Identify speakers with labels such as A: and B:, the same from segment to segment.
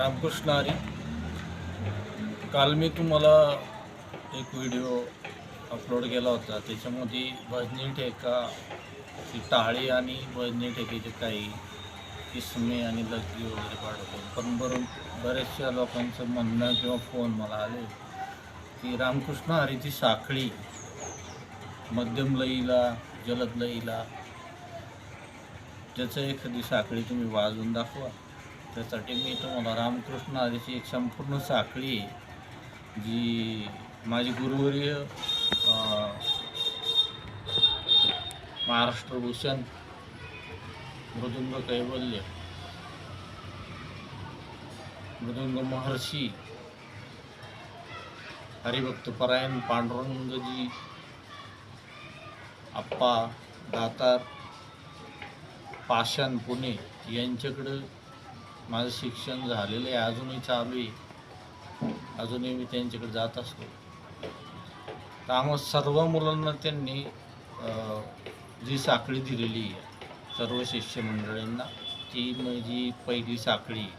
A: रामकृष्ण हरी काल मी तुम्हाला एक व्हिडिओ अपलोड केला होता. त्याच्यामध्ये भजनी ठेका ती टाळी आणि भजनी ठेकेचे काही किस्मे आणि लग्गी वगैरे पाठवतो पण बरोबर बऱ्याचशा लोकांचं म्हणणं किंवा फोन मला आले की रामकृष्ण हरीची साखळी मध्यम लईला जलद लईला त्याचं एखादी साखळी तुम्ही वाजवून दाखवा. त्यासाठी मी तुम्हाला रामकृष्ण हरीची एक संपूर्ण साखळी जी माझी गुरुवर्य महाराष्ट्रभूषण महाराष्ट्र भूषण मृदुंग कैवल्य मृदुंग महर्षी हरिभक्त परायण पांडुरंगजी आप्पा दातार पाषाण पुणे यांच्याकडं माझं शिक्षण झालेलं आहे अजूनही चालू आहे. अजूनही मी त्यांच्याकडे जात असतो. तर सर्व मुलांना त्यांनी जी साखळी दिलेली आहे सर्व शिष्यमंडळींना ती माझी पहिली साखळी आहे.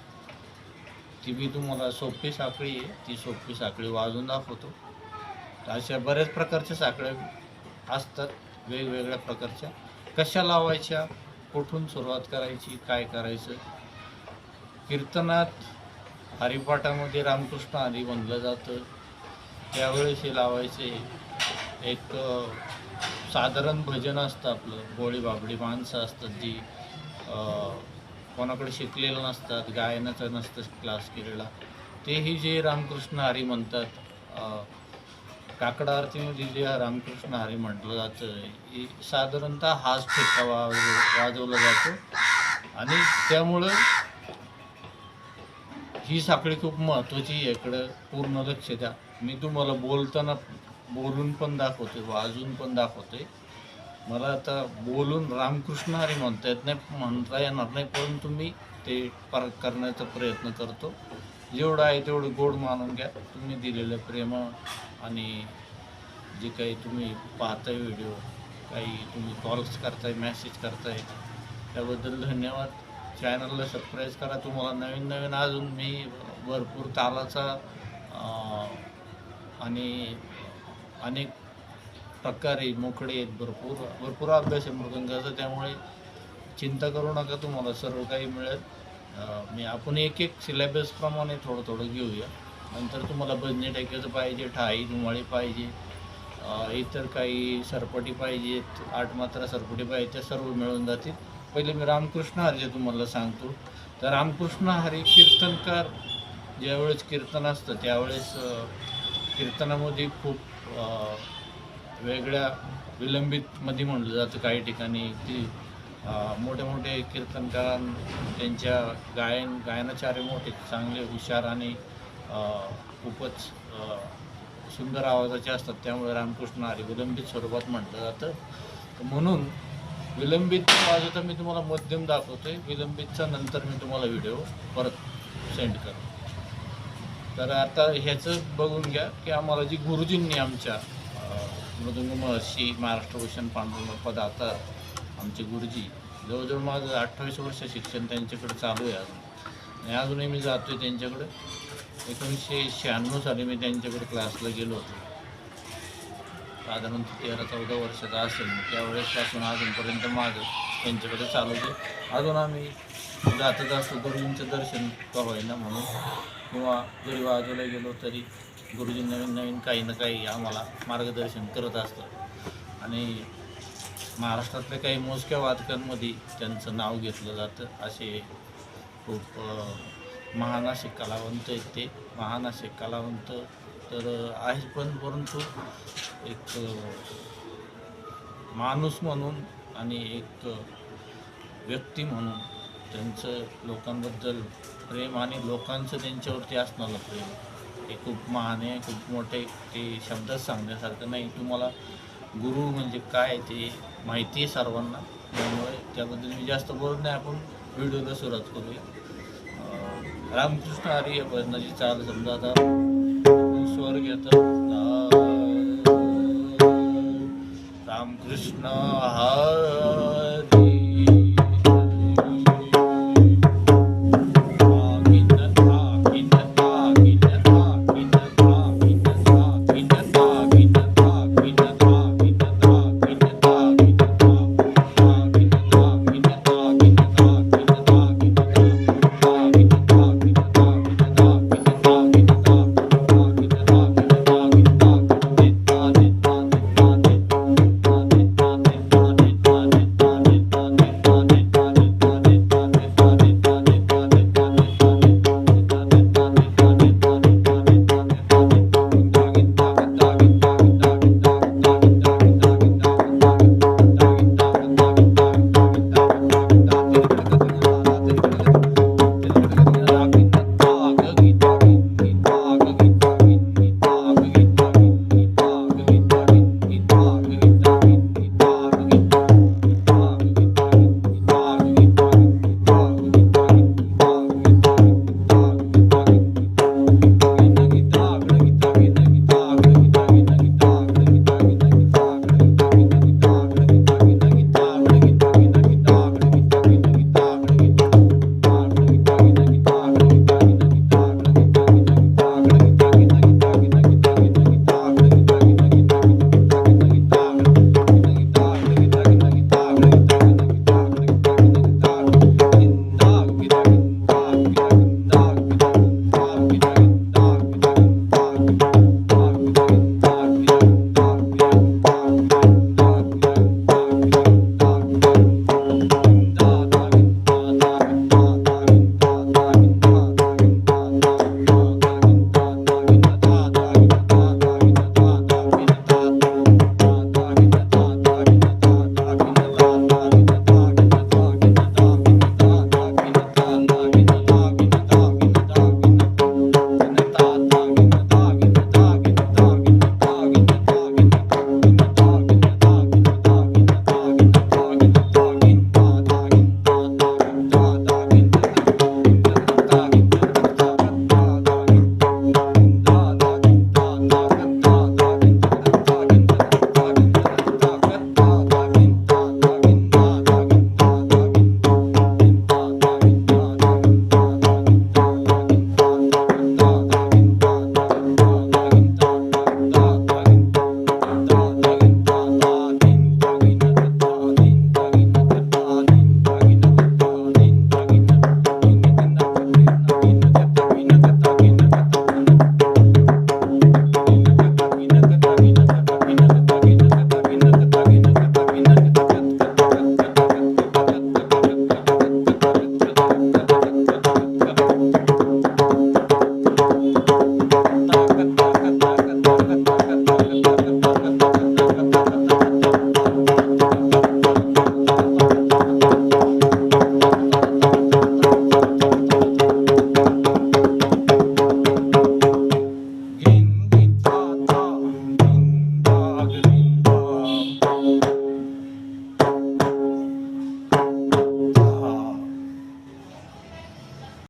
A: ती मी तुम्हाला सोपी साखळी आहे ती सोपी साखळी वाजून दाखवतो. अशा बऱ्याच प्रकारच्या साखळ्या असतात वेगवेगळ्या प्रकारच्या. कशा लावायच्या कुठून सुरुवात करायची काय करायचं कीर्तनात हरिपाठामध्ये रामकृष्ण हरी म्हणलं जातं. त्यावेळेस हे लावायचे. एक साधारण भजन असतं आपलं. गोळी बाबडी माणसं असतात जी कोणाकडे शिकलेलं नसतात गायनाचं नसतं क्लास केलेला. तेही जे रामकृष्ण हरी म्हणतात काकडा आरतीमध्ये जे रामकृष्ण हरी म्हटलं जातं साधारणतः हाच ठेका वाजवला जातो. आणि त्यामुळं ही साखळी खूप महत्त्वाची आहे. इकडं पूर्ण लक्ष द्या. मी तुम्हाला बोलताना बोलून पण दाखवते वाजून हो, पण दाखवते मला आता बोलून रामकृष्ण हरी म्हणता येत नाही म्हणता येणार नाही परंतु मी ते पर करण्याचा प्रयत्न करतो. जेवढं आहे तेवढं गोड मानून घ्या. तुम्ही दिलेलं प्रेम आणि जे काही तुम्ही पाहताय व्हिडिओ काही तुम्ही कॉल्स करताय मेसेज करताय त्याबद्दल धन्यवाद. चॅनलला सबस्क्राईब करा. तुम्हाला नवीन नवीन अजून मी भरपूर तालाचा आणि अनेक प्रकारे मोकळे आहेत भरपूर. भरपूर अभ्यास आहे मृदंगाचा. त्यामुळे चिंता करू नका तुम्हाला सर्व काही मिळेल. मी आपण एक एक सिलेबसप्रमाणे थोडं थोडं घेऊया. नंतर तुम्हाला बजने टाक्याचं पाहिजे ठाई धुमाळी पाहिजे इतर काही सरपटी पाहिजेत आठ मात्रा सरपटी पाहिजे त्या सर्व मिळून जातील. पहिले मी रामकृष्ण हरी तुम्हाला सांगतो. तर रामकृष्ण हरी कीर्तनकार ज्यावेळेस कीर्तन असतं त्यावेळेस कीर्तनामध्ये खूप वेगळ्या विलंबितमध्ये म्हणलं जातं काही ठिकाणी ती मोठे मोठे कीर्तनकारां त्यांच्या गायन गायनाचार्य मोठे चांगले हुशार आणि खूपच सुंदर आवाजाचे असतात. त्यामुळे रामकृष्ण हरी विलंबित स्वरूपात म्हटलं जातं. म्हणून विलंबित माझं तर मी तुम्हाला मध्यम दाखवतोय. विलंबितचा नंतर मी तुम्हाला व्हिडिओ परत सेंड करतो. तर आता ह्याचं बघून घ्या की आम्हाला जी गुरुजींनी आमच्या मृदुंग महर्षी महाराष्ट्र भूषण पांडुरंग पदार्थ आमचे गुरुजी जवळजवळ माझं अठ्ठावीस वर्ष शिक्षण त्यांच्याकडे चालू आहे अजून. आणि अजूनही मी जातो आहे त्यांच्याकडे. एकोणीसशे शहाण्णव साली मी त्यांच्याकडे क्लासला गेलो होतो. साधारण तेरा चौदा वर्षाचा असेल. त्यावेळेसपासून अजूनपर्यंत माझं त्यांच्याकडे चालवतो अजून आम्ही जातच असतो गुरुजींचं दर्शन का होईना म्हणून. किंवा जरी बाजूला गेलो तरी गुरुजी नवीन नवीन काही ना काही आम्हाला मार्गदर्शन करत असतात. आणि महाराष्ट्रातल्या काही मोजक्या वादकांमध्ये त्यांचं नाव घेतलं जातं. असे खूप महान असे कलावंत आहेत ते. महान असे कलावंत तर आहेत पण परंतु एक माणूस म्हणून आणि एक व्यक्ती म्हणून त्यांचं लोकांबद्दल प्रेम आणि लोकांचं त्यांच्यावरती असणारं प्रेम. हे खूप महान आहे खूप मोठे ते शब्दात सांगण्यासारखं नाही. तुम्हाला गुरु म्हणजे काय ते माहिती आहे सर्वांना. त्यामुळे त्याबद्दल मी जास्त बोलत नाही. आपण व्हिडिओला सुरुवात करूया. रामकृष्ण आर्य भजनाची चाल समजा आता स्वर्ग येतात घेतो रामकृष्ण हरी